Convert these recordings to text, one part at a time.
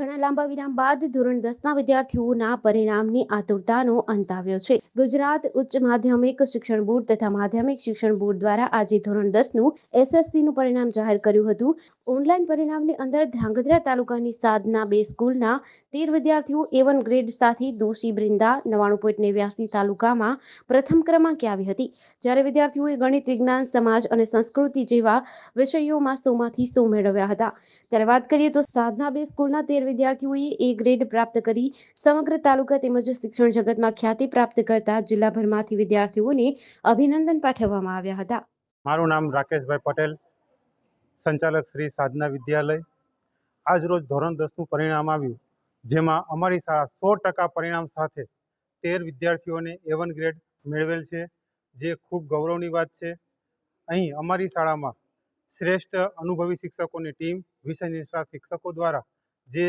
ઘણા લાંબા વિરામ બાદ ધોરણ દસના વિદ્યાર્થીઓના પરિણામની આતુરતાનો અંત આવ્યો છે. ગુજરાત ઉચ્ચ માધ્યમિક શિક્ષણ બોર્ડ તથા માધ્યમિક શિક્ષણ બોર્ડ દ્વારા આજે ધોરણ દસનું એસએસસીનું પરિણામ જાહેર કર્યું હતું. ઓનલાઈન પરિણામની અંદર ધ્રાંગધ્રા તાલુકાની સાધના બે સ્કૂલના તેર વિદ્યાર્થીઓ એ વન ગ્રેડ સાથે દોશી બ્રિંદા નવાણું પોઈન્ટ નેવ્યાસી તાલુકામાં પ્રથમ ક્રમાંકે આવી હતી. જ્યારે વિદ્યાર્થીઓએ ગણિત, વિજ્ઞાન, સમાજ અને સંસ્કૃતિ જેવા વિષયોમાં સોમાંથી સો મેળવ્યા હતા. ત્યારે વાત કરીએ તો સાધના બે સ્કૂલના તેર વિદ્યાર્થીઓએ એ ગ્રેડ પ્રાપ્ત કરી સમગ્ર તાલુકા તેમજ શિક્ષણ જગતમાં ખ્યાતિ પ્રાપ્ત કરતા જિલ્લાભરમાંથી વિદ્યાર્થીઓને અભિનંદન પાઠવવામાં આવ્યા હતા. મારું નામ રાકેશભાઈ પટેલ, સંચાલક શ્રી સાધના વિદ્યાલય. આજ રોજ ધોરણ દસનું પરિણામ આવ્યું, જેમાં અમારી શાળા સો ટકા પરિણામ સાથે તેર વિદ્યાર્થીઓને એવન ગ્રેડ મેળવેલ છે, જે ખૂબ ગૌરવની વાત છે. અહીં અમારી શાળામાં શ્રેષ્ઠ અનુભવી શિક્ષકોની ટીમ, વિષય નિષ્ણાત શિક્ષકો દ્વારા જે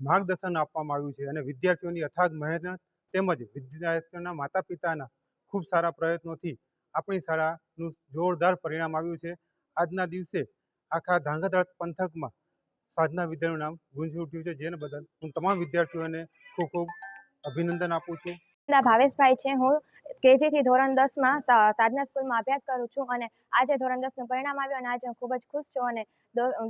માર્ગદર્શન આપવામાં આવ્યું છે અને વિદ્યાર્થીઓની અથાગ મહેનત તેમજ વિદ્યાર્થીઓના માતા પિતાના ખૂબ સારા પ્રયત્નોથી આપણી શાળાનું જોરદાર પરિણામ આવ્યું છે. આજના દિવસે આખા ધાંગધ્રા પંથકમાં સાધના વિદ્યાનું નામ ગુંજી ઉઠ્યું છે. જેને બદલ હું તમામ વિદ્યાર્થીઓને ખૂબ ખૂબ અભિનંદન આપું છું. ભાવેશભાઈ છે. હું કેજી થી ધોરણ દસમાં સાધના સ્કૂલમાં અભ્યાસ કરું છું અને આજે ધોરણ દસનું પરિણામ આવ્યું અને આજે હું ખૂબ જ ખુશ છું અને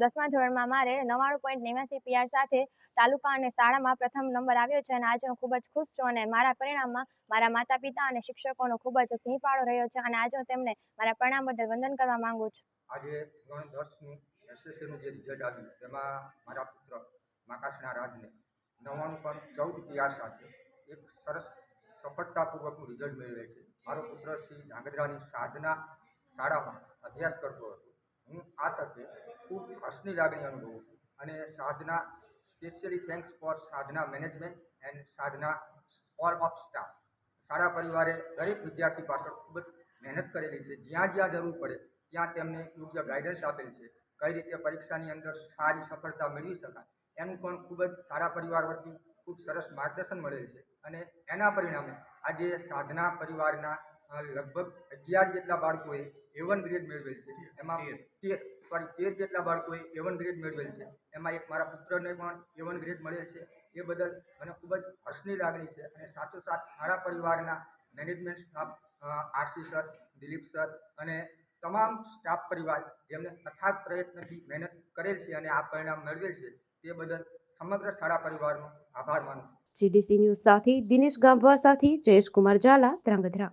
દસમા ધોરણમાં મારે નવ્વાણું પોઈન્ટ નેવ્યાસી પીઆર સાથે તાલુકા અને શાળામાં પ્રથમ નંબર આવ્યો છે અને આજે હું ખૂબ જ ખુશ છું અને મારા પરિણામમાં મારા માતા પિતા અને શિક્ષકોનો ખૂબ જ સિંહ ફાળો રહ્યો છે અને આજે હું તેમને મારા પરિણામ બદલ વંદન કરવા માંગુ છું. આજે ધોરણ દસનું એસએસસીનું જે રિઝલ્ટ આવ્યું, તેમાં મારા પુત્ર માકાશના રાજને નવ્વાણું પોઈન્ટ ચૌદ પીઆર સાથે એક સરસ સફળતાપૂર્વકનું રિઝલ્ટ મેળવે છે. મારો પુત્ર શ્રી ધાંગધ્રાની સાધના શાળામાં અભ્યાસ કરતો હતો. હું આ તકે ખૂબ હર્ષની લાગણી અનુભવું છું અને Sadhana specially thanks for Sadhana management and Sadhana all of staff શાળા પરિવારે દરેક વિદ્યાર્થી પાછળ ખૂબ જ મહેનત કરેલી છે. જ્યાં જ્યાં જરૂર પડે, ત્યાં તેમને યોગ્ય ગાઈડન્સ આપેલ છે. કઈ રીતે પરીક્ષાની અંદર સારી સફળતા મેળવી શકાય, એનું પણ ખૂબ જ સારા પરિવાર વતી ખૂબ સરસ માર્ગદર્શન મળેલ છે અને એના પરિણામે આજે સાધના પરિવારના લગભગ અગિયાર જેટલા બાળકોએ એવન ગ્રેડ મેળવેલ છે. એમાં તેર. સોરી તેર જેટલા બાળકોએ એવન ગ્રેડ મેળવેલ છે. એમાં એક મારા પુત્રને પણ એ વન ગ્રેડ મળેલ છે. એ બદલ મને ખૂબ જ હર્ષની લાગણી છે અને સાથોસાથ શાળા પરિવારના management staff RC sir Dilip sir અને તમામ સ્ટાફ પરિવાર જેમને અથાગ પ્રયત્નથી મહેનત કરેલ છે અને આ પરિણામ મેળવેલ છે તે બદલ સમગ્ર શાળા પરિવારનો આભાર માનું જીડીસી ન્યૂઝ સાથે દિનેશ ગાંભવા સાથે જયેશ કુમાર ઝાલા, ધ્રાંગધ્રા.